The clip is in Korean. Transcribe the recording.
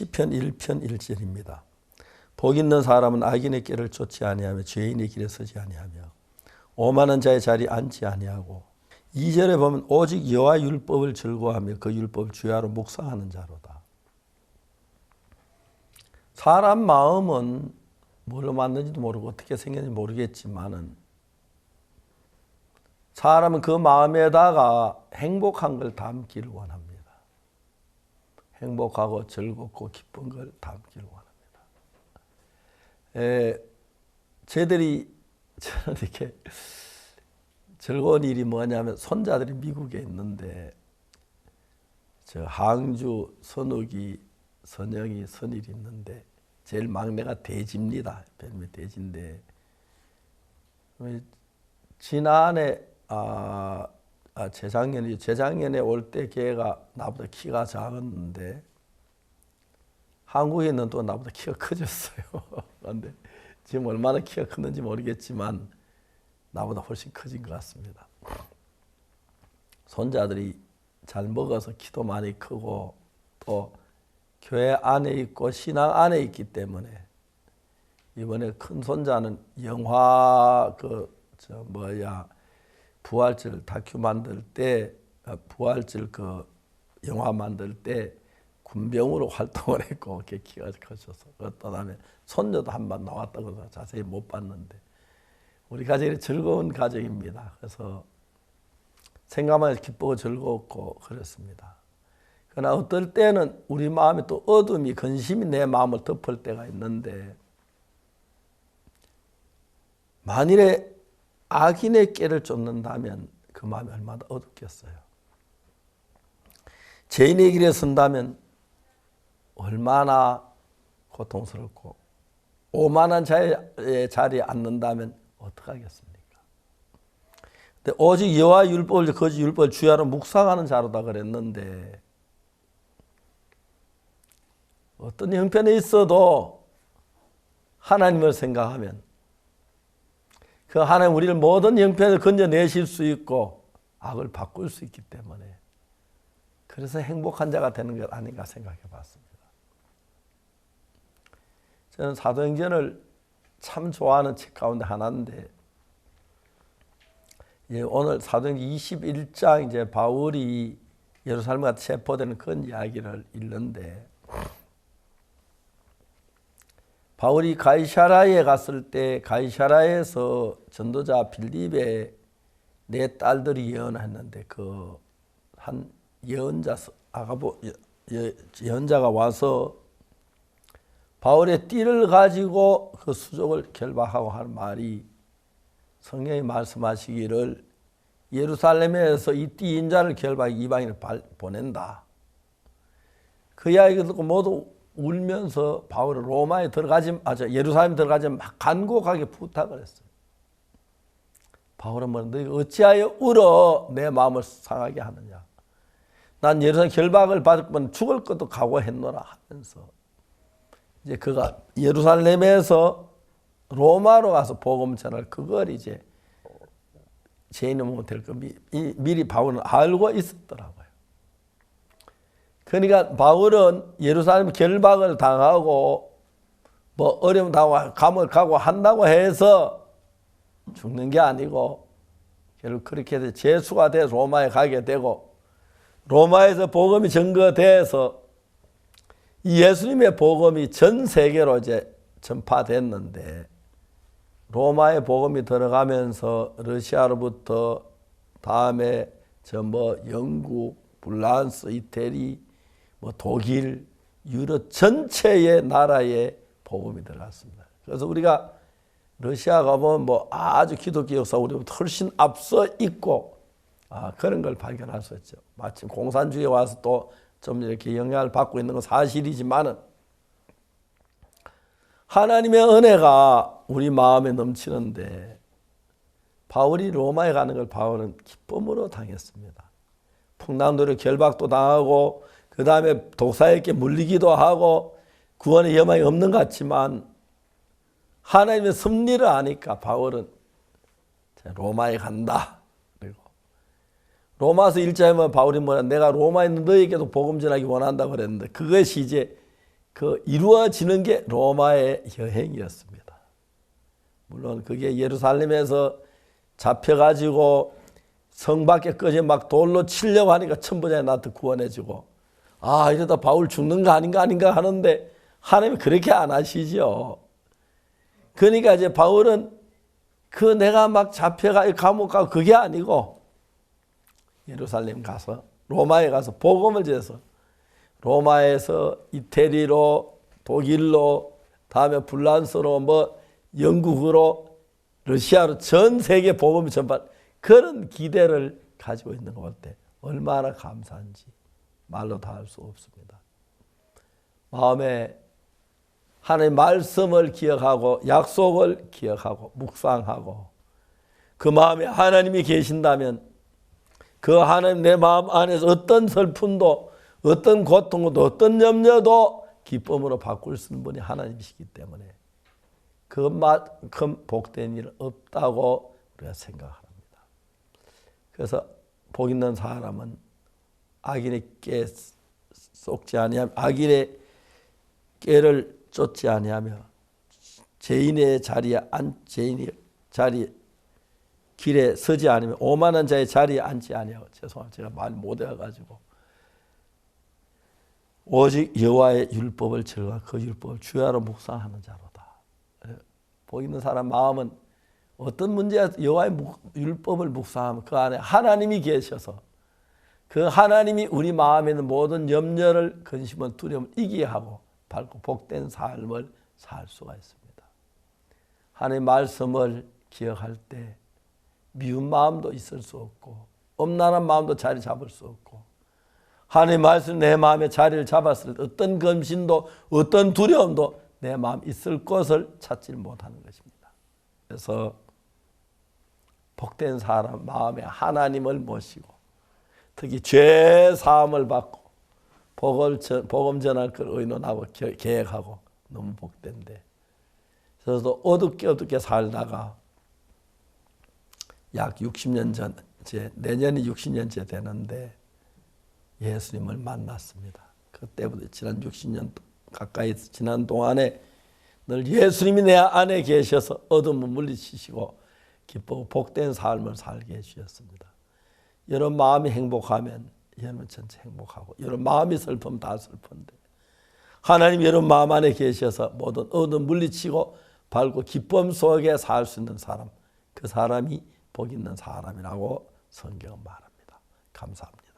시편 1편 1절입니다. 복 있는 사람은 악인의 길을 쫓지 아니하며 죄인의 길에 서지 아니하며 오만한 자의 자리에 앉지 아니하고 2절에 보면 오직 여호와 율법을 즐거워하며 그 율법을 주야로 묵상하는 자로다. 사람 마음은 뭘로 만든지도 모르고 어떻게 생겼는지 모르겠지만은 사람은 그 마음에다가 행복한 걸 담기를 원합니다. 행복하고 즐겁고 기쁜 걸 담기를 원합니다. 에, 저들이 저는 이렇게 즐거운 일이 뭐냐면 손자들이 미국에 있는데 저 항주 선욱이 선영이 선일이 있는데 제일 막내가 대지입니다. 별명 대지인데 지난해 아, 아 재작년에 재작년에 올 때 걔가 나보다 키가 작았는데 한국에 있는 또 나보다 키가 커졌어요. 그런데 지금 얼마나 키가 컸는지 모르겠지만 나보다 훨씬 커진 것 같습니다. 손자들이 잘 먹어서 키도 많이 크고 또 교회 안에 있고 신앙 안에 있기 때문에 이번에 큰 손자는 영화 그 저 뭐야 부활절 다큐 만들 때 아, 부활절 그 영화 만들 때 군병으로 활동을 했고 그렇게 키가 커져서 그랬다 다음에 손녀도 한 번 나왔다고 자세히 못 봤는데 우리 가정이 즐거운 가정입니다. 그래서 생각만 해도 기쁘고 즐겁고 그렇습니다. 그러나 어떨 때는 우리 마음에 또 어둠이 근심이 내 마음을 덮을 때가 있는데 만일에 악인의 깨를 쫓는다면 그 마음이 얼마나 어둡겠어요. 죄인의 길에 선다면 얼마나 고통스럽고 오만한 자의 자리에 앉는다면 어떡하겠습니까? 근데 오직 여호와 율법을 거짓 율법을 주야로 묵상하는 자로다 그랬는데 어떤 형편에 있어도 하나님을 생각하면 그 하나님 우리를 모든 형편을 건져내실 수 있고 악을 바꿀 수 있기 때문에 그래서 행복한 자가 되는 것 아닌가 생각해 봤습니다. 저는 사도행전을 참 좋아하는 책 가운데 하나인데 오늘 사도행전 21장 이제 바울이 예루살렘 같은 체포되는 그런 이야기를 읽는데 바울이 가이샤라에 갔을 때 가이샤라에서 전도자 빌립의 네 딸들이 예언했는데 그 한 예언자 아가보 예언자가 와서 바울의 띠를 가지고 그 수족을 결박하고 하는 말이 성경이 말씀하시기를 예루살렘에서 이 띠 인 자를 결박 이방인을 보낸다. 그 이야기 듣고 모두 울면서 바울을 로마에 들어가지, 아, 저 예루살렘 들어가지 막 간곡하게 부탁을 했어요. 바울은 뭐, 너 어찌하여 울어 내 마음을 상하게 하느냐. 난 예루살렘 결박을 받을 뻔 죽을 것도 각오했노라 하면서 이제 그가 예루살렘에서 로마로 가서 복음 전할 그걸 이제 죄인은 못될거 미리 바울은 알고 있었더라고요. 그러니까 바울은 예루살렘 결박을 당하고 뭐 어려움 당하고 감을 가고 한다고 해서 죽는 게 아니고 결국 그렇게 해서 재수가 돼 로마에 가게 되고 로마에서 복음이 증거돼서 예수님의 복음이 전 세계로 이제 전파됐는데 로마의 복음이 들어가면서 러시아로부터 다음에 저 뭐 영국, 불란스, 이태리, 뭐 독일, 유럽 전체의 나라에 복음이 들어갔습니다. 그래서 우리가 러시아 가보면 뭐 아주 기독교 역사 우리보다 훨씬 앞서 있고 아, 그런 걸 발견할 수 있죠. 마침 공산주의에 와서 또 좀 이렇게 영향을 받고 있는 건 사실이지만은 하나님의 은혜가 우리 마음에 넘치는데 바울이 로마에 가는 걸 바울은 기쁨으로 당했습니다. 풍랑도로 결박도 당하고 그 다음에 독사에게 물리기도 하고 구원의 여망이 없는 것 같지만 하나님의 섭리를 아니까 바울은 로마에 간다. 그리고 로마서 1장에 바울이 뭐냐 내가 로마에 있는 너에게도 복음 전하기 원한다 그랬는데 그것이 이제 그 이루어지는 게 로마의 여행이었습니다. 물론 그게 예루살렘에서 잡혀가지고 성 밖에 꺼져 막 돌로 치려고 하니까 천부장이 나한테 구원해주고 아 이러다 바울 죽는 거 아닌가 아닌가 하는데 하나님이 그렇게 안 하시죠. 그러니까 이제 바울은 그 내가 막 잡혀가 감옥 가고 그게 아니고 예루살렘 가서 로마에 가서 복음을 전해서 로마에서 이태리로 독일로 다음에 불란서로 뭐 영국으로 러시아로 전 세계 복음을 전반 그런 기대를 가지고 있는 거볼때 얼마나 감사한지 말로 다 할 수 없습니다. 마음에 하나님 말씀을 기억하고 약속을 기억하고 묵상하고 그 마음에 하나님이 계신다면 그 하나님 내 마음 안에서 어떤 슬픔도 어떤 고통도 어떤 염려도 기쁨으로 바꿀 수 있는 분이 하나님이시기 때문에 그만큼 복된 일 없다고 우리가 생각합니다. 그래서 복 있는 사람은 악인의 깨 속지 아니하며 악인의 깨를 쫓지 아니하며 죄인의 자리에 안 죄인의 자리 길에 서지 않으며 오만한 자의 자리에 앉지 아니하고 죄송합니다. 제가 말 못해 가지고 오직 여호와의 율법을 즐겨 그 율법을 주야로 묵상하는 자로다. 복 있는 사람 마음은 어떤 문제야 여호와의 율법을 묵상하면 그 안에 하나님이 계셔서 그 하나님이 우리 마음에 있는 모든 염려를 근심은 두려움을 이기게 하고 밝고 복된 삶을 살 수가 있습니다. 하나님의 말씀을 기억할 때 미운 마음도 있을 수 없고 엄란한 마음도 자리 잡을 수 없고 하나님의 말씀 내 마음에 자리를 잡았을 때 어떤 검신도 어떤 두려움도 내 마음 있을 것을 찾지 못하는 것입니다. 그래서 복된 사람 마음에 하나님을 모시고 특히 죄 사함을 받고 복음 전할 걸 의논하고 계획하고 너무 복된데 저도 어둡게 어둡게 살다가 약 60년 전, 제 내년이 60년째 되는데 예수님을 만났습니다. 그때부터 지난 60년 가까이 지난 동안에 늘 예수님이 내 안에 계셔서 어둠을 물리치시고 기쁘고 복된 삶을 살게 해주셨습니다. 여러분 마음이 행복하면 여러분 전체 행복하고 여러분 마음이 슬프면 다 슬픈데 하나님 여러분 마음 안에 계셔서 모든 어둠 물리치고 밝고 기쁨 속에 살 수 있는 사람 그 사람이 복 있는 사람이라고 성경은 말합니다. 감사합니다.